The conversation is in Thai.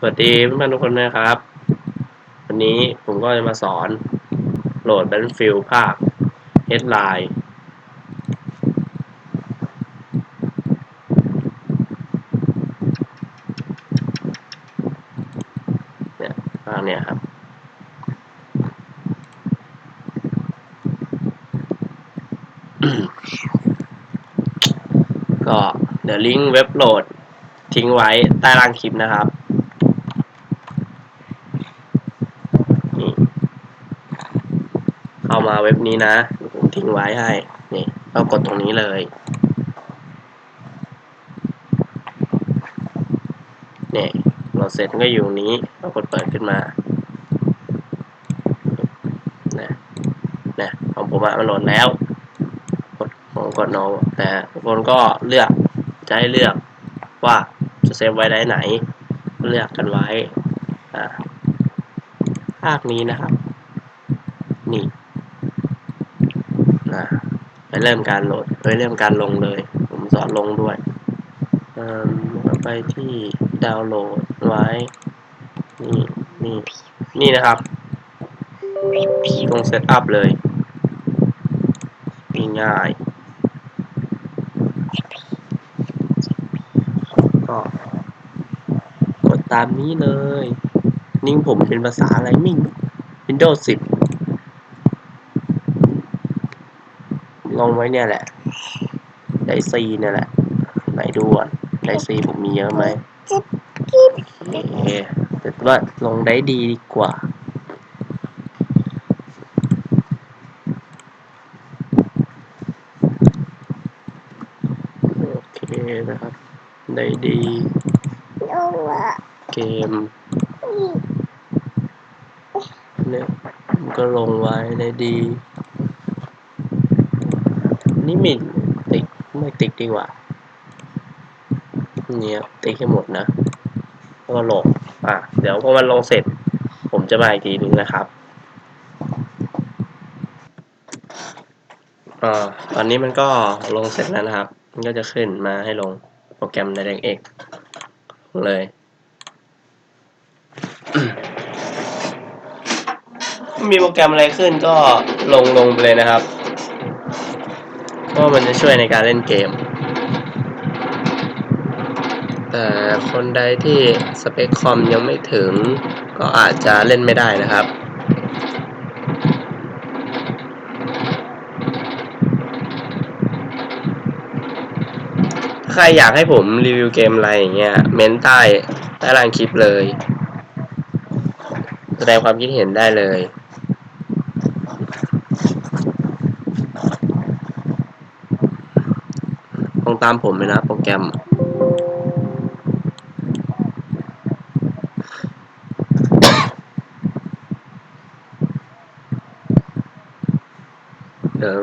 สวัสดีเพื่อนๆทุกคนนะครับ วันนี้ผมก็จะมาสอนโหลด Battlefield ภาค Headline เนี่ยภาคเนี่ยครับ ก็เดี๋ยวลิงก์เว็บโหลดทิ้งไว้ใต้ล่างคลิปนะครับ เข้ามาเว็บนี้นะ ผมทิ้งไว้ให้ นี่ก็กดตรงนี้เลยนี่โหลดเสร็จก็อยู่นี้เรากดเปิดขึ้นมานะนะของผมอะมันโหลดแล้ว กดผมกด no แต่ทุกคนก็เลือกจะให้เลือกว่าจะเซฟไว้ได้ไหน เลือกกันไว้อ่าภาคนี้นะครับ นี่ ไปเริ่มการโหลดไปเริ่มการลงเลย ผมสอนลงด้วยไปที่ดาวน์โหลดไว้ นี่นี่นี่นะครับตรงเซตอัพเลยง่ายก็กดตามนี้เลย นิ่งผมเป็นภาษาอะไรมิ่ง Windows 10 ลงไว้เนี่ยแหละ ไดซีเนี่ยแหละ ไหนดูอะไดซีผมมีเยอะไหมเอ๊ะแต่ว่าลงได้ดีดีกว่าโอเคนะครับได้ดีเกมเนี่ยผมก็ลงไว้ได้ดี นี่ไมีติ๊กไม่ติ๊กดีกว่า เนี่ยติ๊กให้หมดนะแล้วก็ลงอะเดี๋ยวพอมันลงเสร็จ ผมจะมาอีกทีนึงนะครับอ่าตอนนี้มันก็ลงเสร็จแล้วนะครับ มันก็จะขึ้นมาให้ลงโปรแกรม DirectX เลยมีโปรแกรมอะไรขึ้นก็ลงลงไปเลยนะครับ เพรามันจะช่วยในการเล่นเกม แต่คนใดที่สเปคคอมยังไม่ถึง ก็อาจจะเล่นไม่ได้นะครับถ้าใครอยากให้ผมรีวิวเกมอะไรอย่างเงี้ยเม้นใต้ใต้ล่างคลิปเลย แสดงความคิดเห็นได้เลยต้อง ตามผมเลยนะโปรแกรม เดี๋ยว